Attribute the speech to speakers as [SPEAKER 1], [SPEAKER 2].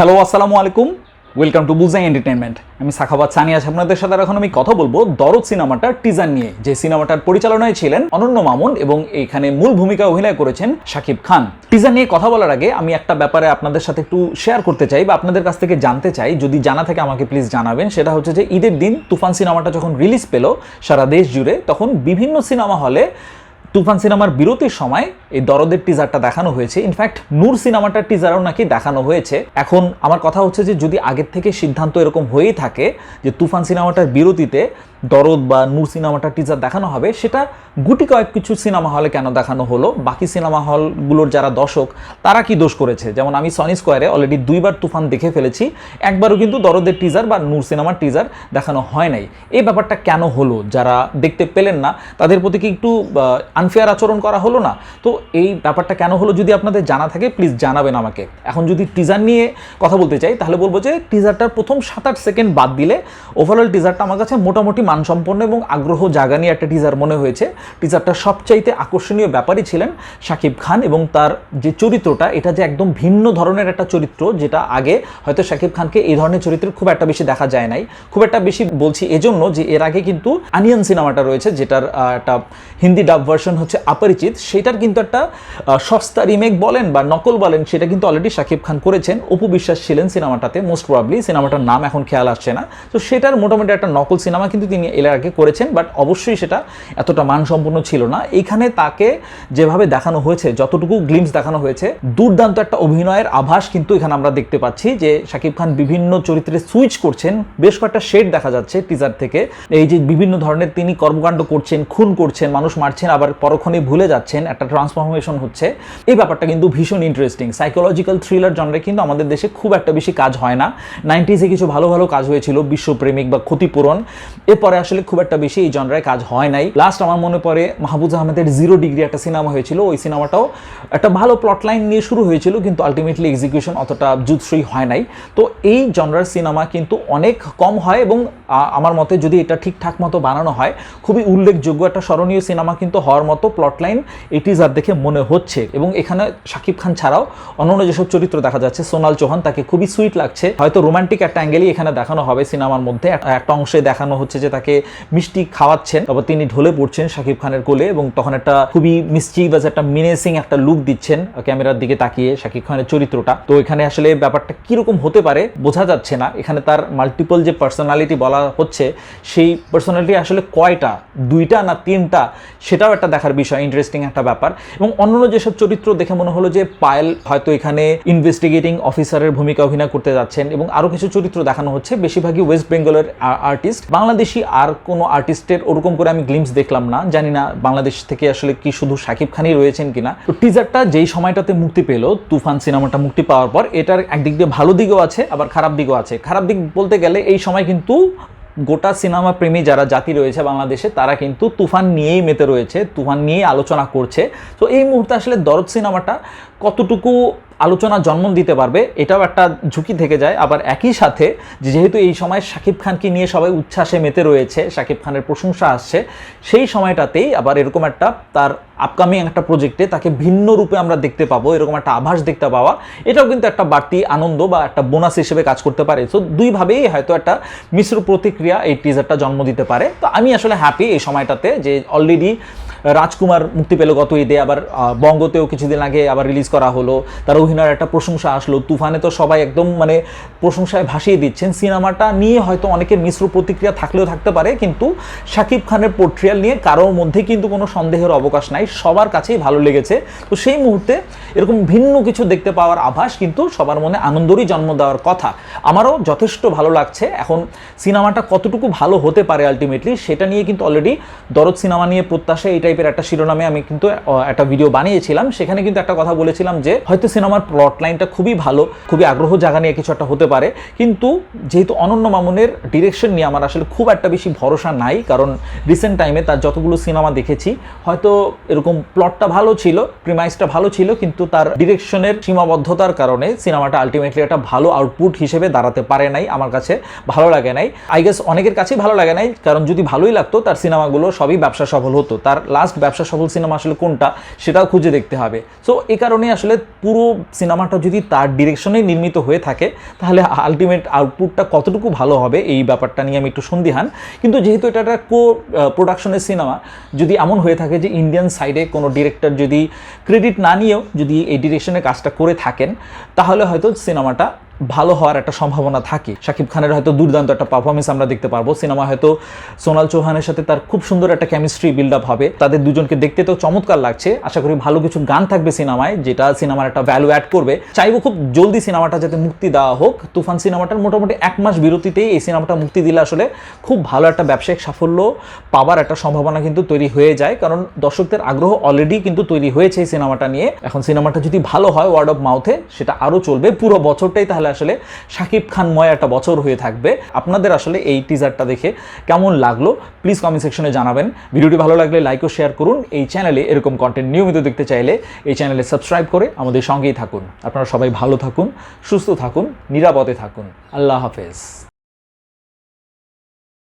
[SPEAKER 1] Hello, আসসালামু আলাইকুম। Welcome to বুজাই এন্টারটেনমেন্ট আমি সাখাবাদ সানি আছি আপনাদের সাথে এখন আমি কথা বলব দরদ সিনেমাটার টিজার নিয়ে। যে সিনেমাটার পরিচালনায় ছিলেন অনন্য মামুন এবং এখানে মূল ভূমিকা অভিনয় করেছেন শাকিব খান। টিজার নিয়ে কথা বলার আগে আমি একটা ব্যাপারে আপনাদের সাথে একটু শেয়ার করতে চাই বা আপনাদের কাছ থেকে জানতে চাই। যদি জানা থাকে আমাকে প্লিজ জানাবেন। সেটা হচ্ছে যে ঈদের দিন তুফান সিনেমাটা যখন রিলিজ পেল সারা দেশ জুড়ে, তখন বিভিন্ন সিনেমা হলে তুফান সিনেমার বিরতির সময় এই দরদের টিজারটা দেখানো হয়েছে। ইনফ্যাক্ট নূর সিনেমাটার টিজারও নাকি দেখানো হয়েছে। এখন আমার কথা হচ্ছে যে যদি আগের থেকে সিদ্ধান্ত এরকম হয়েই থাকে যে তুফান সিনেমাটার বিরতিতে দরদ বা নূর সিনেমাটার টিজার দেখানো হবে, সেটা গুটি কয়েক কিছু সিনেমা হলে কেন দেখানো হলো? বাকি সিনেমা হলগুলোর যারা দর্শক, তারা কি দোষ করেছে? যেমন আমি সনি স্কোয়ারে অলরেডি দুইবার তুফান দেখে ফেলেছি, একবারও কিন্তু দরদের টিজার বা নূর সিনেমার টিজার দেখানো হয় নাই। এই ব্যাপারটা কেন হলো? যারা দেখতে পেলেন না, তাদের প্রতি কি একটু আনফেয়ার আচরণ করা হলো না? তো এই ব্যাপারটা কেন হলো যদি আপনাদের জানা থাকে প্লিজ জানাবেন আমাকে। এখন যদি টিজার নিয়ে কথা বলতে চাই, তাহলে বলব যে টিজারটার প্রথম সাত আট সেকেন্ড বাদ দিলে ওভারঅল টিজারটা আমার কাছে মোটামুটি মানসম্পন্ন এবং আগ্রহ জাগানি একটা টিজার মনে হয়েছে। টিজারটা সবচাইতে আকর্ষণীয় ব্যাপারই ছিলেন শাকিব খান এবং তার যে চরিত্রটা, এটা যে একদম ভিন্ন ধরনের একটা চরিত্র, যেটা আগে হয়তো শাকিব খানকে এই ধরনের চরিত্র খুব একটা বেশি দেখা যায় নাই। খুব একটা বেশি বলছি এজন্য যে এর আগে কিন্তু আনিয়ন সিনেমাটা রয়েছে, যেটার একটা হিন্দি ডাব ভার্সন হচ্ছে অপরিচিত সেটার কিন্তু একটা সস্তা রিমেক বলেন বা নকল বলেন, সেটা কিন্তু অলরেডি শাকিব খান করেছেন। অপু বিশ্বাস ছিলেন সিনেমাটাতে মোস্ট প্রবাবলি সিনেমাটার নাম এখন খেয়াল আসছে না। তো সেটার মোটামুটি একটা নকল সিনেমা কিন্তু তিনি এর আগে করেছেন বাট অবশ্যই সেটা এতটা মানসম্পন্ন ছিল না। এইখানে তাকে যেভাবে দেখানো হয়েছে, যতটুকু গ্লিমস দেখানো হয়েছে, দুর্দান্ত একটা অভিনয়ের আভাস কিন্তু এখানে আমরা দেখতে পাচ্ছি যে শাকিব খান বিভিন্ন চরিত্রে সুইচ করছেন। বেশ কয়েকটা শেড দেখা যাচ্ছে টিজার থেকে। এই যে বিভিন্ন ধরনের তিনি কর্মকাণ্ড করছেন, খুন করছেন, মানুষ মারছেন, আবার পরক্ষণে ভুলে যাচ্ছেন, একটা ট্রান্সফরমেশন হচ্ছে। এই ব্যাপারটা কিন্তু ভীষণ ইন্টারেস্টিং সাইকোলজিক্যাল থ্রিলার জনরে কিন্তু আমাদের দেশে খুব একটা বেশি কাজ হয় না। নাইনটিজে কিছু ভালো ভালো কাজ হয়েছিল, বিশ্বপ্রেমিক বা ক্ষতিপূরণ। এরপরে আসলে খুব একটা বেশি এই জনরায় কাজ হয় নাই। লাস্ট আমার মনে পড়ে মাহবুজ আহমেদের জিরো ডিগ্রি একটা সিনেমা হয়েছিল। ওই সিনেমাটাও একটা ভালো প্লট লাইন নিয়ে শুরু হয়েছিল, কিন্তু আলটিমেটলি এক্সিকিউশন অতটা জুৎসই হয় নাই। তো এই জনরার সিনেমা কিন্তু অনেক কম হয় এবং আমার মতে যদি এটা ঠিকঠাক মতো বানানো হয়, খুবই উল্লেখযোগ্য একটা স্মরণীয় সিনেমা কিন্তু হওয়ার মতো প্লট লাইন এই টিজার দেখে মনে হচ্ছে। এবং এখানে শাকিব খান ছাড়াও অন্যান্য যেসব চরিত্র দেখা যাচ্ছে, সোনাল চৌহান, তাকে খুবই সুইট লাগছে। হয়তো রোমান্টিক একটা অ্যাঙ্গেলই এখানে দেখানো হবে সিনেমার মধ্যে। একটা অংশে দেখানো হচ্ছে যে তাকে মিষ্টি খাওয়াচ্ছেন। তারপর তিনি ঢলে পড়ছেন শাকিব খানের কোলে এবং তখন একটা খুবই মিষ্টি বা একটা মিনেসিং একটা লুক দিচ্ছেন ক্যামেরার দিকে তাকিয়ে শাকিব খানের চরিত্রটা। তো এখানে আসলে ব্যাপারটা কীরকম হতে পারে বোঝা যাচ্ছে না। এখানে তার মাল্টিপল যে পার্সোনালিটি বলা হচ্ছে, সেই পার্সোনালিটি আসলে কয়টা? দুইটা না তিনটা? সেটাও একটা দেখার বিষয় ইন্টারেস্টিং একটা ব্যাপার। এবং অন্যান্য যেসব চরিত্র দেখে মনে হলো যে পায়েল হয়তো এখানে ইনভেস্টিগেটিং অফিসারের ভূমিকা অভিনয় করতে যাচ্ছেন এবং আরও কিছু চরিত্র দেখানো হচ্ছে। বেশিরভাগই ওয়েস্ট বেঙ্গলের আর্টিস্ট বাংলাদেশি আর কোনো আর্টিস্টের ওরকম করে আমি গ্লিমস দেখলাম না। জানি না বাংলাদেশ থেকে আসলে কি শুধু শাকিব খানই রয়েছেন কিনা। তো টিজারটা যেই সময়টাতে মুক্তি পেল, তুফান সিনেমাটা মুক্তি পাওয়ার পর, এটার একদিক দিয়ে ভালো দিকও আছে, আবার খারাপ দিকও আছে। খারাপ দিক বলতে গেলে এই সময় কিন্তু গোটা সিনেমা প্রেমী যারা জাতি রয়েছে বাংলাদেশে, তারা কিন্তু তুফান নিয়েই মেতে রয়েছে, তুফান নিয়েই আলোচনা করছে। তো এই মুহূর্তে আসলে দরদ সিনেমাটা কতটুকু আলোচনা জন্ম দিতে পারবে, এটাও একটা ঝুঁকি থেকে যায়। আবার একই সাথে যেহেতু এই সময় শাকিব খানকে নিয়ে সবাই উচ্ছ্বাসে মেতে রয়েছে শাকিব খানের প্রশংসা আসছে, সেই সময়টাতেই আবার এরকম একটা তার আপকামিং একটা প্রজেক্টে তাকে ভিন্ন রূপে আমরা দেখতে পাবো, এরকম একটা আভাস দেখতে পাওয়া। এটাও কিন্তু একটা বাড়তি আনন্দ বা একটা বোনাস হিসেবে কাজ করতে পারে। তো দুইভাবেই হয়তো একটা মিশ্র প্রতিক্রিয়া এই টিজারটা জন্ম দিতে পারে। তো আমি আসলে হ্যাপি এই সময়টাতে যে অলরেডি রাজকুমার মুক্তি পেল গত ঈদে আবার বঙ্গতেও কিছুদিন আগে আবার রিলিজ করা হলো। তার অভিনয়ের একটা প্রশংসা আসলো। তুফানে তো সবাই একদম মানে প্রশংসায় ভাসিয়ে দিচ্ছেন। সিনেমাটা নিয়ে হয়তো অনেকের মিশ্র প্রতিক্রিয়া থাকলেও থাকতে পারে, কিন্তু শাকিব খানের পোর্ট্রিয়াল নিয়ে কারোর মধ্যে কিন্তু কোনো সন্দেহের অবকাশ নাই। সবার কাছেই ভালো লেগেছে। তো সেই মুহূর্তে এরকম ভিন্ন কিছু দেখতে পাওয়ার আভাস কিন্তু সবার মনে আনন্দেরই জন্ম দেওয়ার কথা। আমারও যথেষ্ট ভালো লাগছে। এখন সিনেমাটা কতটুকু ভালো হতে পারে আলটিমেটলি সেটা নিয়ে কিন্তু অলরেডি দরদ সিনেমা নিয়ে প্রত্যাশা এই টাইপের একটা শিরোনামে আমি কিন্তু একটা ভিডিও বানিয়েছিলাম। সেখানে কিন্তু একটা কথা বলেছিলাম যে, হয়তো সিনেমার প্লট লাইনটা খুবই ভালো, খুবই আগ্রহ জাগা নিয়ে কিছু একটা হতে পারে। কিন্তু যেহেতু অনন্য মামুনের ডিরেকশন নিয়ে আমার আসলে খুব একটা বেশি ভরসা নাই, কারণ রিসেন্ট টাইমে তার যতগুলো সিনেমা দেখেছি, হয়তো এরকম প্লটটা ভালো ছিল প্রিমাইসটা ভালো ছিল, কিন্তু তার ডিরেকশনের সীমাবদ্ধতার কারণে সিনেমাটা আলটিমেটলি একটা ভালো আউটপুট হিসেবে দাঁড়াতে পারে নাই, আমার কাছে ভালো লাগে নাই। আই গেস অনেকের কাছেই ভালো লাগে নাই, কারণ যদি ভালোই লাগতো, তার সিনেমাগুলো সবই ব্যবসা সফল হতো। তার লাস্ট ব্যবসা সফল সিনেমা আসলে কোনটা, সেটাও খুঁজে দেখতে হবে। সো এ কারণে আসলে পুরো সিনেমাটা যদি তার ডিরেকশনেই নির্মিত হয়ে থাকে, তাহলে আলটিমেট আউটপুটটা কতটুকু ভালো হবে এই ব্যাপারটা নিয়ে আমি একটু সন্দিহান। কিন্তু যেহেতু এটা একটা কো প্রোডাকশনের সিনেমা যদি এমন হয়ে থাকে যে ইন্ডিয়ান সাইডে কোনো ডিরেক্টর যদি ক্রেডিট না নিয়েও যদি এই ডিরেকশনের কাজটা করে থাকেন, তাহলে হয়তো সিনেমাটা ভালো হওয়ার একটা সম্ভাবনা থাকে। শাকিব খানের হয়তো দুর্দান্ত একটা পারফরমেন্স আমরা দেখতে পারব। সিনেমা হয়তো সোনাল চৌহানের সাথে তার খুব সুন্দর একটা কেমিস্ট্রি বিল্ড আপ হবে। তাদের দুজনকে দেখতে তো চমৎকার লাগছে। আশা করি ভালো কিছু গান থাকবে সিনেমায়, যেটা সিনেমার একটা ভ্যালু অ্যাড করবে। চাইব খুব জলদি সিনেমাটা যাতে মুক্তি দেওয়া হোক। তুফান সিনেমাটার মোটামুটি এক মাস বিরতিতেই এই সিনেমাটা মুক্তি দিলে আসলে খুব ভালো একটা ব্যবসায়িক সাফল্য পাবার একটা সম্ভাবনা কিন্তু তৈরি হয়ে যায়। কারণ দর্শকদের আগ্রহ অলরেডি কিন্তু তৈরি হয়েছে এই সিনেমাটা নিয়ে। এখন সিনেমাটা যদি ভালো হয় ওয়ার্ড অফ মাউথে সেটা আরও চলবে। পুরো বছরটাই তাহলে আসলে শাকিব খানময় একটা বছর হয়ে থাকবে। আপনাদের আসলে এই টিজারটা দেখে কেমন লাগল? প্লিজ কমেন্ট সেকশনে জানাবেন। ভিডিওটি ভালো লাগলে লাইক ও শেয়ার করুন। এই চ্যানেলে এরকম কন্টেন্ট নিয়মিত দেখতে চাইলে এই চ্যানেলে সাবস্ক্রাইব করে আমাদের সঙ্গেই থাকুন। আপনারা সবাই ভালো থাকুন, সুস্থ থাকুন, নিরাপদে থাকুন। আল্লাহ হাফেজ।